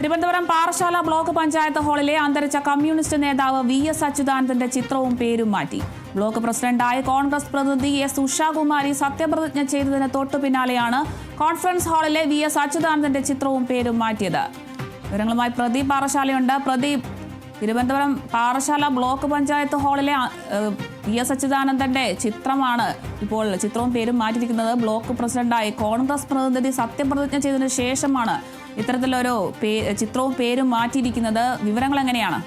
Thiruvananthapuram Parassala block panchayat ഹാളിലെ അന്തരിച്ച communist നേതാവ് വി എസ് അച്യുതാനന്ദന്റെ ചിത്രവും പേരും മാറ്റി. ബ്ലോക്ക് പ്രസിഡന്റായ കോൺഗ്രസ് പ്രതിനിധി എസ് ഉഷാകുമാരി സത്യപ്രതിജ്ഞ ചെയ്തതിന് തൊട്ടു പിന്നാലെയാണ് കോൺഫറൻസ് ഹാളിലെ വി എസ് അച്യുതാനന്ദന്റെ ചിത്രവും പേരും മാറ്റിയത്. വിവരങ്ങളുമായി പ്രദീപ് പാറശാലയുണ്ട്. പ്രദീപ് തിരുവനന്തപുരം പാറശാല ബ്ലോക്ക് പഞ്ചായത്ത് ഹാളിലെ വി എസ് അച്യുതാനന്ദന്റെ ചിത്രമാണ് ഇപ്പോൾ ചിത്രവും പേരും മാറ്റിയിരിക്കുന്നത്. ബ്ലോക്ക് പ്രസിഡന്റായി കോൺഗ്രസ് പ്രതിനിധി സത്യപ്രതിജ്ഞ ചെയ്തതിനു ശേഷമാണ് ഇത്തരത്തിലൊരു ചിത്രവും പേരും മാറ്റിയിരിക്കുന്നത്. വിവരങ്ങൾ എങ്ങനെയാണ്?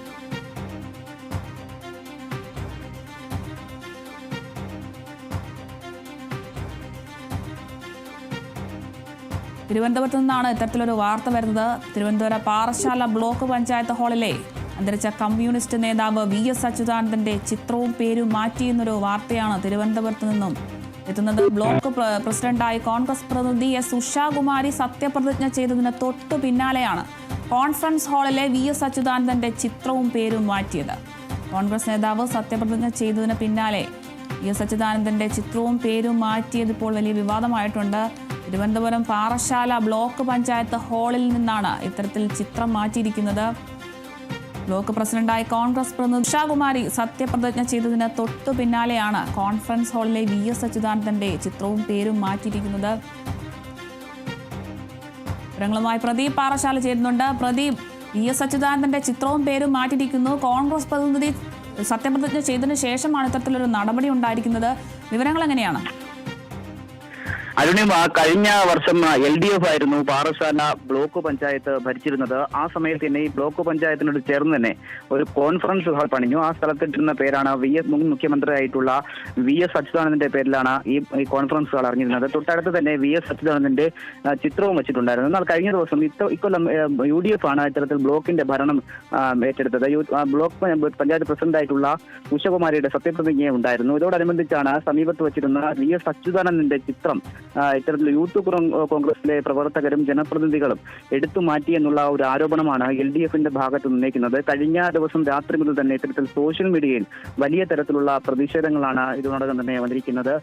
തിരുവനന്തപുരത്ത് നിന്നാണ് ഇത്തരത്തിലൊരു വാർത്ത വരുന്നത്. തിരുവനന്തപുരം പാറശാല ബ്ലോക്ക് പഞ്ചായത്ത് ഹാളിലെ അന്തരിച്ച കമ്മ്യൂണിസ്റ്റ് നേതാവ് വി എസ് അച്യുതാനന്ദന്റെ ചിത്രവും പേരും മാറ്റിയെന്നൊരു വാർത്തയാണ് തിരുവനന്തപുരത്ത് നിന്നും. എത്തുന്നത് ബ്ലോക്ക് പ്ര- പ്രസിഡന്റായി കോൺഗ്രസ് പ്രതിനിധി എസ് ഉഷാകുമാരി സത്യപ്രതിജ്ഞ ചെയ്തതിന് തൊട്ടു പിന്നാലെയാണ് കോൺഫറൻസ് ഹാളിലെ വി എസ് അച്യുതാനന്ദന്റെ ചിത്രവും പേരും മാറ്റിയത്. കോൺഗ്രസ് നേതാവ് സത്യപ്രതിജ്ഞ ചെയ്തതിന് പിന്നാലെ വി എസ് അച്യുതാനന്ദന്റെ ചിത്രവും പേരും മാറ്റിയത് ഇപ്പോൾ വലിയ വിവാദമായിട്ടുണ്ട്. തിരുവനന്തപുരം പാറശാല ബ്ലോക്ക് പഞ്ചായത്ത് ഹാളിൽ നിന്നാണ് ഇത്തരത്തിൽ ചിത്രം മാറ്റിയിരിക്കുന്നത്. ബ്ലോക്ക് പ്രസിഡന്റായി കോൺഗ്രസ് പ്രതിനിധി ഉഷാകുമാരി സത്യപ്രതിജ്ഞ ചെയ്തതിന് തൊട്ടു പിന്നാലെയാണ് കോൺഫറൻസ് ഹാളിലെ വി എസ് അച്യുതാനന്ദന്റെ ചിത്രവും പേരും മാറ്റിയിരിക്കുന്നത്. വിവരങ്ങളുമായി പ്രദീപ് പാറശാല ചേരുന്നുണ്ട്. പ്രദീപ് വി എസ് അച്യുതാനന്ദന്റെ ചിത്രവും പേരും മാറ്റിയിരിക്കുന്നു. കോൺഗ്രസ് പ്രതിനിധി സത്യപ്രതിജ്ഞ ചെയ്തതിനു ശേഷമാണ് ഇത്തരത്തിലൊരു നടപടി ഉണ്ടായിരിക്കുന്നത്. വിവരങ്ങൾ എങ്ങനെയാണ് അരുണിമ കഴിഞ്ഞ വർഷം എൽ ഡി എഫ് ആയിരുന്നു പാറശാല ബ്ലോക്ക് പഞ്ചായത്ത് ഭരിച്ചിരുന്നത്. ആ സമയത്ത് തന്നെ ഈ ബ്ലോക്ക് പഞ്ചായത്തിനോട് ചേർന്ന് തന്നെ ഒരു കോൺഫറൻസ് ഹാൾ പണിഞ്ഞു. ആ സ്ഥലത്തിട്ടിരുന്ന പേരാണ് വി എസ് മുൻ മുഖ്യമന്ത്രിയായിട്ടുള്ള വി എസ് അച്യുതാനന്ദന്റെ പേരിലാണ് ഈ കോൺഫറൻസ് ഹാൾ അറിഞ്ഞിരുന്നത്. തൊട്ടടുത്ത് തന്നെ വി എസ് അച്യുതാനന്ദന്റെ ചിത്രവും വെച്ചിട്ടുണ്ടായിരുന്നു. എന്നാൽ കഴിഞ്ഞ ദിവസം ഇത്ത ഇക്കൊല്ലം യു ഡി എഫ് ആണ് ഇത്തരത്തിൽ ബ്ലോക്കിന്റെ ഭരണം ഏറ്റെടുത്തത്. ബ്ലോക്ക് പഞ്ചായത്ത് പ്രസിഡന്റായിട്ടുള്ള ഉഷകുമാരിയുടെ സത്യപ്രതിജ്ഞ ഉണ്ടായിരുന്നു ഇതോടനുബന്ധിച്ചാണ് സമീപത്ത് വെച്ചിരുന്ന വി എസ് അച്യുതാനന്ദന്റെ ചിത്രം ഇത്തരത്തിൽ യൂത്ത് കോൺ- കോൺഗ്രസിലെ പ്രവർത്തകരും ജനപ്രതിനിധികളും എടുത്തു മാറ്റി എന്നുള്ള ഒരു ആരോപണമാണ് എൽ ഡി എഫിന്റെ ഭാഗത്ത് ഉന്നയിക്കുന്നത്. കഴിഞ്ഞ ദിവസം രാത്രി മുതൽ തന്നെ ഇത്തരത്തിൽ സോഷ്യൽ മീഡിയയിൽ വലിയ തരത്തിലുള്ള പ്രതിഷേധങ്ങളാണ് ഇതിനോടകം തന്നെ വന്നിരിക്കുന്നത്.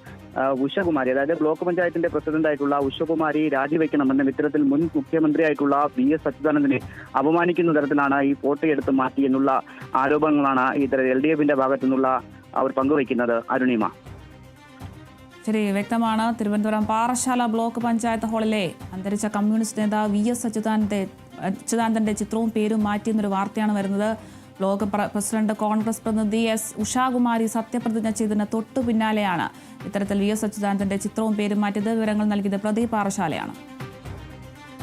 ഉഷകുമാരി അതായത് ബ്ലോക്ക് പഞ്ചായത്തിന്റെ പ്രസിഡന്റായിട്ടുള്ള ഉഷകുമാരി രാജിവെക്കണമെന്നും ഇത്തരത്തിൽ മുൻ മുഖ്യമന്ത്രിയായിട്ടുള്ള വി എസ് അച്യുതാനന്ദനെ അപമാനിക്കുന്ന തരത്തിലാണ് ഈ ഫോട്ടോ എടുത്ത് മാറ്റി എന്നുള്ള ആരോപണങ്ങളാണ് ഇത്തരം എൽ ഡി എഫിന്റെ ഭാഗത്തു നിന്നുള്ള അവർ പങ്കുവയ്ക്കുന്നത് അരുണിമ. ശരി വ്യക്തമാണ്. തിരുവനന്തപുരം പാറശാല ബ്ലോക്ക് പഞ്ചായത്ത് ഹാളിലെ അന്തരിച്ച കമ്മ്യൂണിസ്റ്റ് നേതാവ് വി എസ് അച്യുതാനന്ദ അച്യുതാനന്ദന്റെ ചിത്രവും പേരും മാറ്റിയെന്നൊരു വാർത്തയാണ് വരുന്നത്. ബ്ലോക്ക് പ്രസിഡന്റ് കോൺഗ്രസ് പ്രതിനിധി എസ് ഉഷാകുമാരി സത്യപ്രതിജ്ഞ ചെയ്തതിന് തൊട്ടു പിന്നാലെയാണ് ഇത്തരത്തിൽ വി എസ് അച്യുതാനന്ദന്റെ ചിത്രവും പേരും മാറ്റിയത്. വിവരങ്ങൾ നൽകിയത് പ്രദീപ് പാറശാലയാണ്